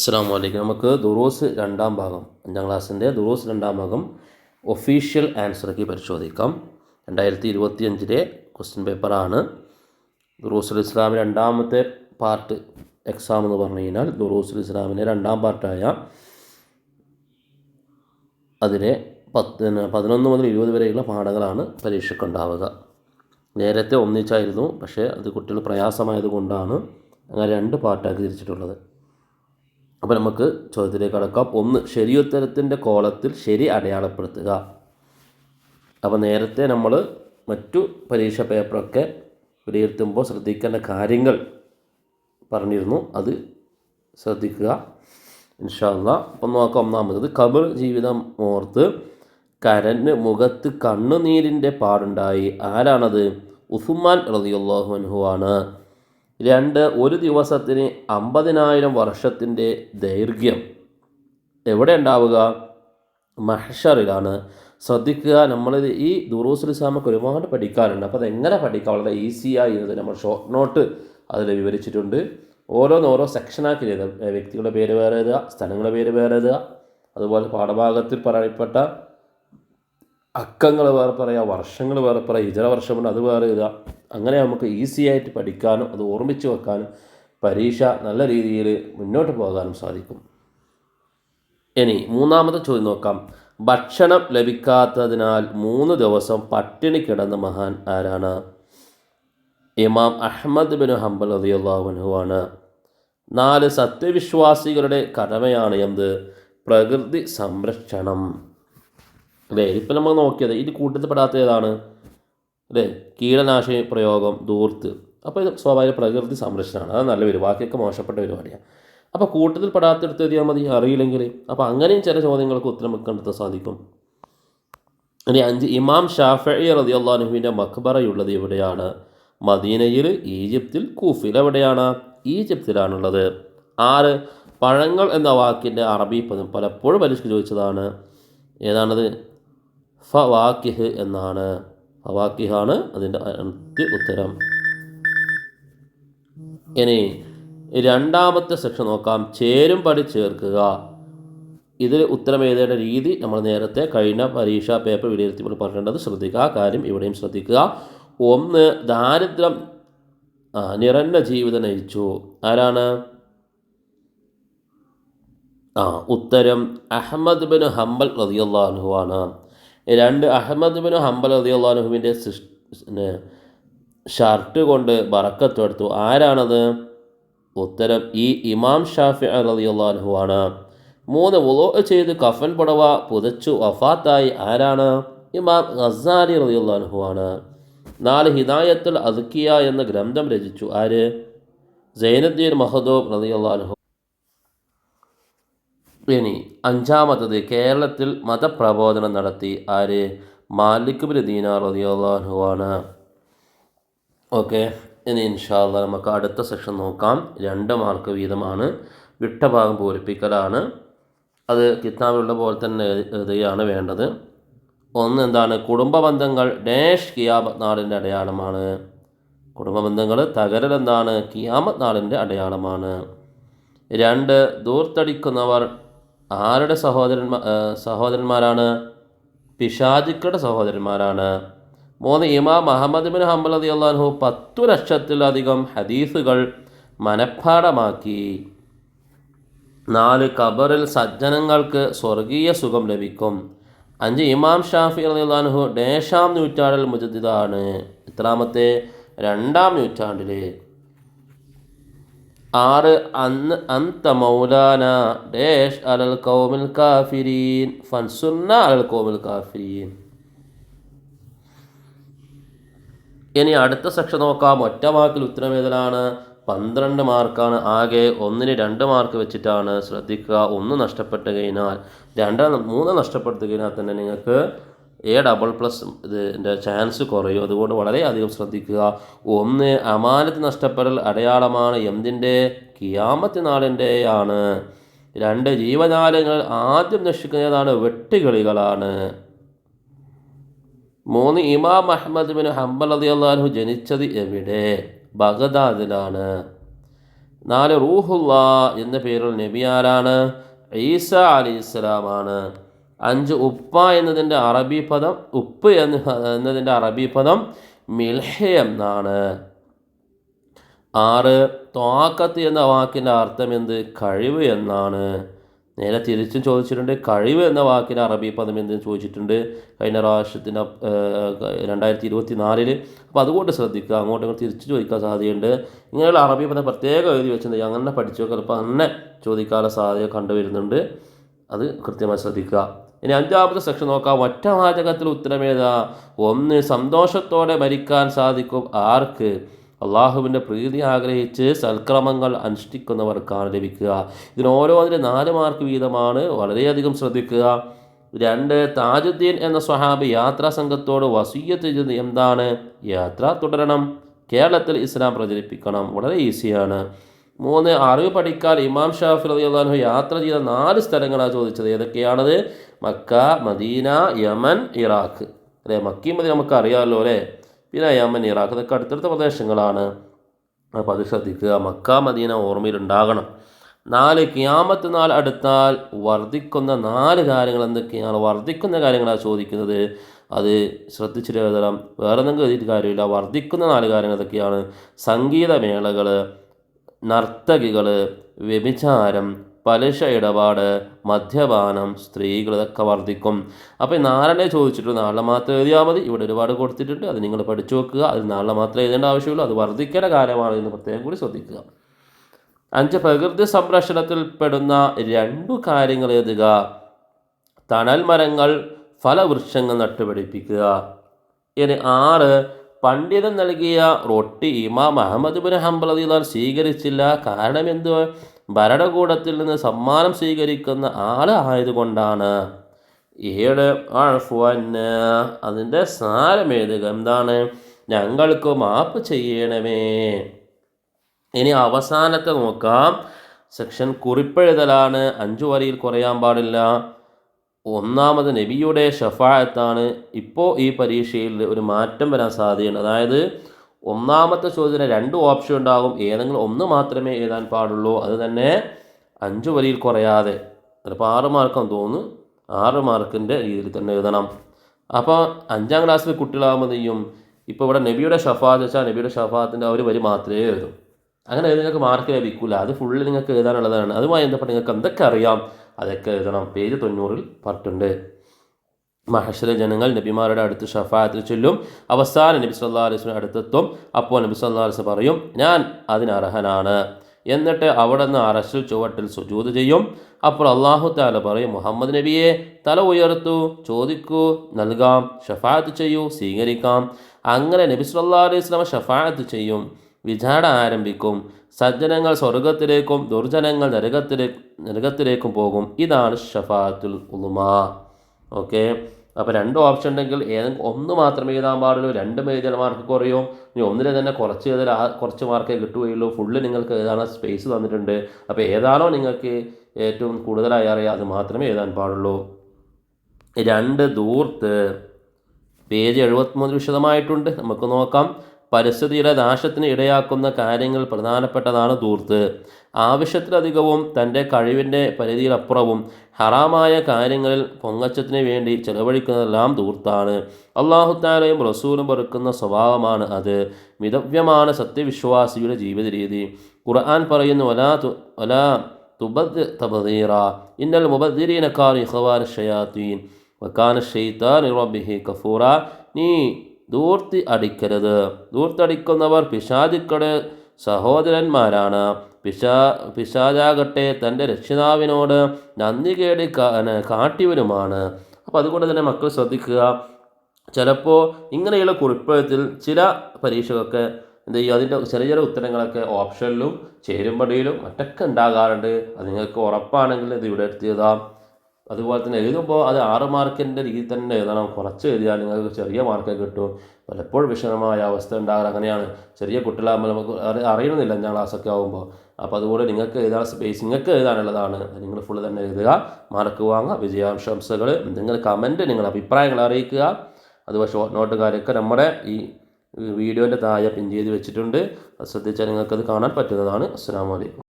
അസ്സാം വലൈക്കും നമുക്ക് ദുറൂസ് രണ്ടാം ഭാഗം അഞ്ചാം ക്ലാസ്സിന്റെ ദുറൂസ് രണ്ടാം ഭാഗം ഒഫീഷ്യൽ ആൻസറൊക്കെ പരിശോധിക്കാം. രണ്ടായിരത്തി ഇരുപത്തി അഞ്ചിലെ ക്വസ്റ്റ്യൻ പേപ്പറാണ്. ദുറൂസുൽ ഇസ്ലാം രണ്ടാമത്തെ പാർട്ട് എക്സാം എന്ന് പറഞ്ഞു കഴിഞ്ഞാൽ ദുറൂസുൽ ഇസ്ലാമിന്റെ രണ്ടാം പാർട്ടായ അതിലെ പത്ത് പതിനൊന്ന് മുതൽ ഇരുപത് വരെയുള്ള പാഠങ്ങളാണ് പരീക്ഷയ്ക്കുണ്ടാവുക. നേരത്തെ ഒന്നിച്ചായിരുന്നു പക്ഷേ അത് കുട്ടികൾ പ്രയാസമായത് കൊണ്ടാണ് അങ്ങനെ രണ്ട് പാർട്ടാക്കി തിരിച്ചിട്ടുള്ളത്. അപ്പോൾ നമുക്ക് ചോദ്യത്തിലേക്ക് കടക്കാം. ഒന്ന് ശരിയുത്തരത്തിന്റെ കോളത്തിൽ ശരി അടയാളപ്പെടുത്തുക. അപ്പോൾ നേരത്തെ നമ്മൾ മറ്റു പരീക്ഷ പേപ്പറൊക്കെ വിലയിരുത്തുമ്പോൾ ശ്രദ്ധിക്കേണ്ട കാര്യങ്ങൾ പറഞ്ഞിരുന്നു. അത് ശ്രദ്ധിക്കുക. ഇൻഷാല്ല അപ്പം നോക്കാം ഒന്നാമത് കബർ ജീവിതം ഓർത്ത് കരന് മുഖത്ത് കണ്ണുനീരിന്റെ പാടുണ്ടായി. ആരാണത്? ഉസുമാൻ റതിയുള്ളാഹു അൻഹു ആണ്. രണ്ട് ഒരു ദിവസത്തിന് അമ്പതിനായിരം വർഷത്തിന്റെ ദൈർഘ്യം എവിടെ ഉണ്ടാവുക? മഹഷറിലാണ്. ശ്രദ്ധിക്കുക നമ്മൾ ഈ ദുറൂസുൽ ഇസ്ലാമൊക്കെ ഒരുപാട് പഠിക്കാറുണ്ട്. അപ്പോൾ അതെങ്ങനെ പഠിക്കാം? വളരെ ഈസിയായി എന്നത് നമ്മൾ ഷോർട്ട് നോട്ട് അതിൽ വിവരിച്ചിട്ടുണ്ട്. ഓരോന്ന് ഓരോ സെക്ഷനാക്കി എഴുതുക വ്യക്തികളുടെ പേര് വേറെ എഴുതുക സ്ഥലങ്ങളുടെ പേര് വേറെ എഴുതുക അതുപോലെ പാഠഭാഗത്തിൽ പറയപ്പെട്ട അക്കങ്ങൾ വേറെ പറയുക വർഷങ്ങൾ വേറെ പറയുക ഇതര വർഷമുണ്ട് അത് വേറെ എഴുതുക അങ്ങനെ നമുക്ക് ഈസി ആയിട്ട് പഠിക്കാനും അത് ഓർമ്മിച്ച് വെക്കാനും പരീക്ഷ നല്ല രീതിയിൽ മുന്നോട്ട് പോകാനും സാധിക്കും. ഇനി മൂന്നാമത്തെ ചോദ്യം നോക്കാം. ഭക്ഷണം ലഭിക്കാത്തതിനാൽ മൂന്ന് ദിവസം പട്ടിണി കിടന്ന മഹാൻ ആരാണ്? ഇമാം അഹമ്മദ് ബിൻ ഹംബൽ ആണ്. നാല് സത്യവിശ്വാസികളുടെ കടമയാണ് എന്ത്? പ്രകൃതി സംരക്ഷണം. അല്ലേ? ഇപ്പം നമ്മൾ നോക്കിയത് ഇത് കൂട്ടത്തിൽപ്പെടാത്ത ഏതാണ് അല്ലേ? കീടനാശിനി പ്രയോഗം ദൂർത്ത് അപ്പോൾ ഇത് സ്വാഭാവിക പ്രകൃതി സംരക്ഷണമാണ്. അത് നല്ല വരും. ബാക്കിയൊക്കെ മോശപ്പെട്ട പരിപാടിയാണ്. അപ്പോൾ കൂട്ടത്തിൽ പെടാത്തെടുത്ത് എഴുതിയാൽ മതി. അറിയില്ലെങ്കിൽ. അപ്പോൾ അങ്ങനെയും ചില ചോദ്യങ്ങൾക്ക് ഉത്തരം കണ്ടെത്താൻ സാധിക്കും. ഇനി അഞ്ച് ഇമാം ഷാഫി റതിയുള്ളാഹുവിന്റെ മക്ബറയുള്ളത് എവിടെയാണ്? മദീനയിൽ ഈജിപ്തിൽ കൂഫിൽ എവിടെയാണ്? ഈജിപ്തിലാണുള്ളത്. ആറ് പഴങ്ങൾ എന്ന വാക്കിന്റെ അറബി പദം പലപ്പോഴും പരീക്ഷ ചോദിച്ചതാണ്. ഏതാണത്? ഫവാക്കിഹ് എന്നാണ്. ഫവാക്കിഹാണ് അതിന്റെ അടുത്ത ഉത്തരം. ഇനി രണ്ടാമത്തെ സെക്ഷൻ നോക്കാം. ചേരും പടി ചേർക്കുക. ഇതിൽ ഉത്തരം എഴുതേണ്ട രീതി നമ്മൾ നേരത്തെ കഴിഞ്ഞ പരീക്ഷാ പേപ്പർ വിലയിരുത്തിയപ്പോൾ പറഞ്ഞേണ്ടത് ശ്രദ്ധിക്കുക. ആ കാര്യം ഇവിടെയും ശ്രദ്ധിക്കുക. ഒന്ന് ദാരിദ്ര്യം നിറഞ്ഞ ജീവിതം നയിച്ചു. ആരാണ്? ആ ഉത്തരം അഹമ്മദ് ബിൻ ഹംബൽ റതിയുള്ള ആണ്. രണ്ട് അഹമ്മദ് ബിൻ ഹംബൽ റതിയുള്ളാഹുവിന്റെ ഷർട്ട് കൊണ്ട് ബറക്കത്ത് എടുത്തു. ആരാണത്? ഉത്തരം ഈ ഇമാം ഷാഫി റളിയല്ലാഹു ആണ്. മൂന്ന് ഉലോ ചെയ്ത് കഫൻ പുടവ പുതച്ചു വഫാത്തായി ആരാണ്? ഇമാം ഗസാരി റളിയല്ലാഹു ആണ്. നാല് ഹിദായത്തുൽ അസുക്കിയ എന്ന ഗ്രന്ഥം രചിച്ചു. ആര്? സൈനദ്ദീൻ മഹദൂബ് റളിയല്ലാഹു ഇനി അഞ്ചാമത്തത് കേരളത്തിൽ മതപ്രബോധനം നടത്തി ആര്? മാലിക് ബിൻ ദീനാർ റളിയല്ലാഹു ആണ്. ഓക്കെ ഇനി ഇൻഷാല്ല നമുക്ക് അടുത്ത സെക്ഷൻ നോക്കാം. രണ്ട് മാർക്ക് വീതമാണ്. വിട്ട ഭാഗം പൂരിപ്പിക്കലാണ്. അത് കിതാബിലുള്ള പോലെ തന്നെ എഴുതുകയാണ് വേണ്ടത്. ഒന്ന് എന്താണ്? കുടുംബ ബന്ധങ്ങൾ ഡാഷ് കിയാമത്ത് നാടിന്റെ അടയാളമാണ്. കുടുംബ ബന്ധങ്ങൾ തകരൽ എന്താണ്? കിയാമത്ത് നാടിന്റെ അടയാളമാണ്. രണ്ട് ദൂർത്തടിക്കുന്നവർ ആരുടെ സഹോദരന്മാർ സഹോദരന്മാരാണ്? പിശാചുക്കളുടെ സഹോദരന്മാരാണ്. മൂന്ന് ഇമാം അഹമ്മദ് ബിൻ ഹംബൽ അലി അള്ളാഹു പത്തു ലക്ഷത്തിലധികം ഹദീസുകൾ മനഃപ്പാടമാക്കി നാല് ഖബറിൽ സജ്ജനങ്ങൾക്ക് സ്വർഗീയ സുഖം ലഭിക്കും. അഞ്ച് ഇമാം ഷാഫി അലി അള്ളാഹു ഡേഷാം നൂറ്റാണ്ടിൽ മുജദ്ദിദാണ്. ഇത്രാമത്തെ രണ്ടാം നൂറ്റാണ്ടിൽ ആറ് അന്ന് അന്ത മൗലാന ഡേഷ് അലൽ കൗമിൽ കാഫിരീൻ ഫൻസുന്ന അലൽ കൗമിൽ കാഫിരീൻ. ഇനി അടുത്ത സെക്ഷൻ നോക്കാം. ഒറ്റ വാക്കിൽ ഉത്തരം ഏതിലാണ് പന്ത്രണ്ട് മാർക്കാണ്. ആകെ ഒന്നിന് രണ്ട് മാർക്ക് വെച്ചിട്ടാണ്. ശ്രദ്ധിക്കുക. ഒന്ന് നഷ്ടപ്പെട്ട് കഴിഞ്ഞാൽ രണ്ട് മൂന്ന് നഷ്ടപ്പെടുത്തി കഴിഞ്ഞാൽ തന്നെ നിങ്ങൾക്ക് എ ഡബിൾ പ്ലസ് ഇതിന്റെ ചാൻസ് കുറയും. അതുകൊണ്ട് വളരെയധികം ശ്രദ്ധിക്കുക. ഒന്ന് അമാനത്ത് നഷ്ടപ്പെടൽ അടയാളമാണ്. എന്തിന്റെ? കിയാമത്ത് നാളിന്റെയാണ് രണ്ട് ജീവജാലങ്ങൾ ആദ്യം നശിക്കുന്നതാണ്. വെട്ടുകിളികളാണ്. മൂന്ന് ഇമാം അഹമ്മദ് ബിൻ ഹംബൽ അലി അള്ളാഹു ജനിച്ചത് എവിടെ? ബഗദാദിലാണ്. നാല് റൂഹുല്ല എന്ന പേരിൽ നബി ആരാണ്? ഈസ അലി ഇസ്ലാമാണ് അഞ്ച് ഉപ്പ എന്നതിന്റെ അറബി പദം ഉപ്പ് എന്ന് എന്നതിന്റെ അറബി പദം മിൽഹ എന്നാണ്. ആറ് ത്വാക്കത്ത് എന്ന വാക്കിന്റെ അർത്ഥം എന്ത്? കഴിവ് എന്നാണ്. നേരെ തിരിച്ചും ചോദിച്ചിട്ടുണ്ട് കഴിവ് എന്ന വാക്കിന്റെ അറബി പദം എന്ത് ചോദിച്ചിട്ടുണ്ട്. കഴിഞ്ഞ പ്രാവശ്യത്തിന്റെ രണ്ടായിരത്തി ഇരുപത്തി നാലിൽ അപ്പോൾ അതുകൊണ്ട് ശ്രദ്ധിക്കുക അങ്ങോട്ടും ഇങ്ങോട്ട് തിരിച്ച് ചോദിക്കാൻ സാധ്യതയുണ്ട്. ഇങ്ങനെയുള്ള അറബി പദം പ്രത്യേകം എഴുതി വെച്ചിട്ടുണ്ട്. അങ്ങനെ പഠിച്ചു ചിലപ്പോൾ അങ്ങനെ ചോദിക്കാനുള്ള സാധ്യത കണ്ടുവരുന്നുണ്ട്. അത് കൃത്യമായി ശ്രദ്ധിക്കുക. ഇനി അഞ്ചാമത്തെ സെക്ഷൻ നോക്കാം. ഒറ്റ വാചകത്തിൽ ഉത്തരമേതാ ഒന്ന് സന്തോഷത്തോടെ മരിക്കാൻ സാധിക്കും ആർക്ക്? അള്ളാഹുവിന്റെ പ്രീതി ആഗ്രഹിച്ച് സൽക്രമങ്ങൾ അനുഷ്ഠിക്കുന്നവർക്കാണ് ലഭിക്കുക. ഇതിന് ഓരോന്നിന് നാല് മാർക്ക് വീതമാണ്. വളരെയധികം ശ്രദ്ധിക്കുക. രണ്ട് താജുദ്ദീൻ എന്ന സ്വഹാബി യാത്രാ സംഘത്തോട് വസീയത്ത് ചെയ്തത് എന്താണ്? യാത്ര തുടരണം. കേരളത്തിൽ ഇസ്ലാം പ്രചരിപ്പിക്കണം. വളരെ ഈസിയാണ്. മൂന്ന് അറിവ് പഠിക്കാൻ ഇമാം ഷാഫി അള്ളാഹു യാത്ര ചെയ്ത നാല് സ്ഥലങ്ങളാണ് ചോദിച്ചത്. ഏതൊക്കെയാണത്? Mecca Medina Yemen Iraq. അല്ലേ? മക്കയും മദീന നമുക്ക് അറിയാമല്ലോ അല്ലേ? പിന്നെ യമൻ ഇറാഖ് ഇതൊക്കെ അടുത്തടുത്ത പ്രദേശങ്ങളാണ്. അപ്പോൾ അത് ശ്രദ്ധിക്കുക. മക്ക മദീന ഓർമ്മയിലുണ്ടാകണം. നാല് ക്യാമത്ത് നാൾ അടുത്താൽ വർദ്ധിക്കുന്ന നാല് കാര്യങ്ങൾ എന്തൊക്കെയാണ്? വർദ്ധിക്കുന്ന കാര്യങ്ങളാണ് ചോദിക്കുന്നത്. അത് ശ്രദ്ധിച്ചിട്ട് എഴുതണം. വേറെ എന്തെങ്കിലും എഴുതിയിട്ട് കാര്യമില്ല. വർദ്ധിക്കുന്ന നാല് കാര്യങ്ങൾ എന്തൊക്കെയാണ്? സംഗീതമേളകൾ നർത്തകികൾ വ്യഭിചാരം പലിശ ഇടപാട് മദ്യപാനം സ്ത്രീകൾ ഇതൊക്കെ വർദ്ധിക്കും. അപ്പോൾ ഈ നാലെണ്ണേ ചോദിച്ചിട്ട് നാളെ മാത്രം എഴുതിയാൽ മതി. ഇവിടെ ഒരുപാട് കൊടുത്തിട്ടുണ്ട്. അത് നിങ്ങൾ പഠിച്ചു വെക്കുക. അത് നാളെ മാത്രം എഴുതേണ്ട ആവശ്യമുള്ളൂ അത് വർദ്ധിക്കേണ്ട കാര്യമാണ് എന്ന് പ്രത്യേകം കൂടി ശ്രദ്ധിക്കുക. അഞ്ച് പ്രകൃതി സംരക്ഷണത്തിൽ പെടുന്ന രണ്ടു കാര്യങ്ങൾ എഴുതുക. തണൽ മരങ്ങൾ ഫലവൃക്ഷങ്ങൾ നട്ടുപിടിപ്പിക്കുക. ഇനി ആറ് പണ്ഡിതൻ നൽകിയ റൊട്ടി ഇമാം അഹമ്മദ് ബിൻ ഹംബൽ സ്വീകരിച്ചില്ല. കാരണം എന്ത് ഭരണകൂടത്തിൽ നിന്ന് സമ്മാനം സ്വീകരിക്കുന്ന ആൾ ആയതുകൊണ്ടാണ്. ഏഴ് അഴഫുവന് അതിന്റെ സാരം എഴുതുക. എന്താണ്? ഞങ്ങൾക്ക് മാപ്പ് ചെയ്യണമേ. ഇനി അവസാനത്തെ നോക്കാം. സെക്ഷൻ കുറിപ്പെഴുതലാണ്. അഞ്ചു വരിയിൽ കുറയാൻ പാടില്ല. ഒന്നാമത് നബിയുടെ ഷഫായത്താണ്. ഇപ്പോൾ ഈ പരീക്ഷയിൽ ഒരു മാറ്റം വരാൻ സാധ്യതയുണ്ട്. അതായത് ഒന്നാമത്തെ ചോദ്യത്തിന് രണ്ട് ഓപ്ഷൻ ഉണ്ടാകും. ഏതെങ്കിലും ഒന്ന് മാത്രമേ എഴുതാൻ പാടുള്ളൂ. അത് തന്നെ അഞ്ച് വരിയിൽ കുറയാതെ. ചിലപ്പോൾ ആറ് മാർക്കാന്ന് തോന്നുന്നു. ആറ് മാർക്കിന്റെ രീതിയിൽ തന്നെ എഴുതണം. അപ്പോൾ അഞ്ചാം ക്ലാസ്സിലെ കുട്ടികളാകുമ്പോൾ ചെയ്യും? ഇപ്പോൾ ഇവിടെ നബിയുടെ ഷഫാത്ത് വെച്ചാൽ നബിയുടെ ഷഫാത്തിന്റെ ഒരു വരി മാത്രമേ എഴുതും. അങ്ങനെ എഴുതി നിങ്ങൾക്ക് മാർക്ക് ലഭിക്കില്ല അത് ഫുള്ള് നിങ്ങൾക്ക് എഴുതാനുള്ളതാണ്. അതുമായി ബന്ധപ്പെട്ട് നിങ്ങൾക്ക് എന്തൊക്കെ അറിയാം? അതൊക്കെ എഴുതണം. പേജ് തൊണ്ണൂറിൽ പറഞ്ഞിട്ടുണ്ട്. മഹഷര ജനങ്ങൾ നബിമാരുടെ അടുത്ത് ഷഫാത്തിൽ ചൊല്ലും. അവസാന നബി സല്ലാ അലൈഹി അടുത്തെത്തും. അപ്പോൾ നബി സല്ലാ അലൈഹി പറയും ഞാൻ അതിനർഹനാണ് എന്നിട്ട് അവിടെ നിന്ന് അറശിൽ ചുവട്ടിൽ സുജൂത് ചെയ്യും. അപ്പോൾ അള്ളാഹു താല പറയും മുഹമ്മദ് നബിയെ തല ഉയർത്തു ചോദിക്കൂ നൽകാം ഷഫാത്ത് ചെയ്യൂ സ്വീകരിക്കാം. അങ്ങനെ നബി സല്ലാ അലൈഹി സ്വലാം ഷഫാത്ത് ചെയ്യും. വിചാരണ ആരംഭിക്കും. സജ്ജനങ്ങൾ സ്വർഗത്തിലേക്കും ദുർജനങ്ങൾ നരകത്തിലേ നരകത്തിലേക്കും പോകും. ഇതാണ് ഷഫാത്തുൽ ഉലുമ. ഓക്കെ? അപ്പോൾ രണ്ട് ഓപ്ഷൻ ഉണ്ടെങ്കിൽ ഏതെങ്കിലും ഒന്ന് മാത്രമേ എഴുതാൻ പാടുള്ളൂ രണ്ടും എഴുതിയാൽ മാർക്ക് കുറയും. ഇനി ഒന്നിൽ തന്നെ കുറച്ച് എഴുതാൽ കുറച്ച് മാർക്കേ കിട്ടുകയുള്ളൂ. ഫുള്ള് നിങ്ങൾക്ക് എഴുതാനുള്ള സ്പേസ് തന്നിട്ടുണ്ട്. അപ്പോൾ ഏതാണോ നിങ്ങൾക്ക് ഏറ്റവും കൂടുതലായി അറിയാം അത് മാത്രമേ എഴുതാൻ പാടുള്ളൂ. രണ്ട് ദൂർത്ത്. പേജ് എഴുപത്തിമൂന്ന് വിശദമായിട്ടുണ്ട്. നമുക്ക് നോക്കാം. പരിസ്ഥിതിയുടെ നാശത്തിന് ഇടയാക്കുന്ന കാര്യങ്ങൾ പ്രധാനപ്പെട്ടതാണ് ദൂർത്ത് ആവശ്യത്തിലധികവും തന്റെ കഴിവിന്റെ പരിധിയിലപ്പുറവും ഹറാമായ കാര്യങ്ങളിൽ പൊങ്ങച്ചത്തിന് വേണ്ടി ചെലവഴിക്കുന്നതെല്ലാം ദൂർത്താണ് അള്ളാഹുത്താലയും റസൂലും പെറുക്കുന്ന സ്വഭാവമാണ് അത്. മിതവ്യമാണ് സത്യവിശ്വാസിയുടെ ജീവിത രീതി ഖുർആൻ പറയുന്നു ഒലാ ഒലാ തുബദ് തബദീറ ഇന്നൽ മുബദ്ദിരീനക്കാർ ഇഹ്വാൻ ഷയാത്തീൻ വക്കാന ഷെയ്ത്താൻ റബ്ബിഹി കഫൂറ. നീ ദൂർത്തി അടിക്കരുത്. ദൂർത്തടിക്കുന്നവർ പിശാചുക്കളുടെ സഹോദരന്മാരാണ്. പിശാ പിശാചാകട്ടെ തന്റെ രക്ഷിതാവിനോട് നന്ദി കേടി കാട്ടിയവരുമാണ്. അപ്പോൾ അതുകൊണ്ട് തന്നെ മക്കൾ ശ്രദ്ധിക്കുക. ചിലപ്പോൾ ഇങ്ങനെയുള്ള കുറിപ്പഴത്തിൽ ചില പരീക്ഷകളൊക്കെ എന്ത് ചെയ്യും? അതിന്റെ ചെറിയ ചെറിയ ഉത്തരങ്ങളൊക്കെ ഓപ്ഷനിലും ചേരുമ്പടിയിലും മറ്റൊക്കെ ഉണ്ടാകാറുണ്ട്. അത് നിങ്ങൾക്ക് ഉറപ്പാണെങ്കിൽ ഇത് ഇവിടെ എഴുതാം അതുപോലെ തന്നെ എഴുതുമ്പോൾ അത് ആറ് മാർക്കിന്റെ രീതിയിൽ തന്നെ എഴുതണം. കുറച്ച് എഴുതിയാൽ നിങ്ങൾക്ക് ചെറിയ മാർക്ക് കിട്ടും. പലപ്പോഴും വിഷമമായ അവസ്ഥ ഉണ്ടാകാറ് അങ്ങനെയാണ്. ചെറിയ കുട്ടികളാകുമ്പോൾ നമുക്ക് അറി അറിയണമെന്നില്ല അഞ്ചാം ക്ലാസ്സൊക്കെ ആകുമ്പോൾ അപ്പോൾ അതുപോലെ നിങ്ങൾക്ക് എഴുതാൻ സ്പേസ് നിങ്ങൾക്ക് എഴുതാനുള്ളതാണ്. നിങ്ങൾ ഫുള്ള് തന്നെ എഴുതുക മാർക്ക് വാങ്ങുക വിജയാംശംസകൾ നിങ്ങൾ കമന്റ് നിങ്ങളുടെ അഭിപ്രായങ്ങൾ അറിയിക്കുക. അതുപോലെ ഷോർട്ട് നോട്ടുകാരൊക്കെ നമ്മുടെ ഈ വീഡിയോന്റെ താഴെ പിൻ ചെയ്ത് വെച്ചിട്ടുണ്ട്. അത് ശ്രദ്ധിച്ചാൽ നിങ്ങൾക്കത് കാണാൻ പറ്റുന്നതാണ്. അസ്സാം വലൈക്കും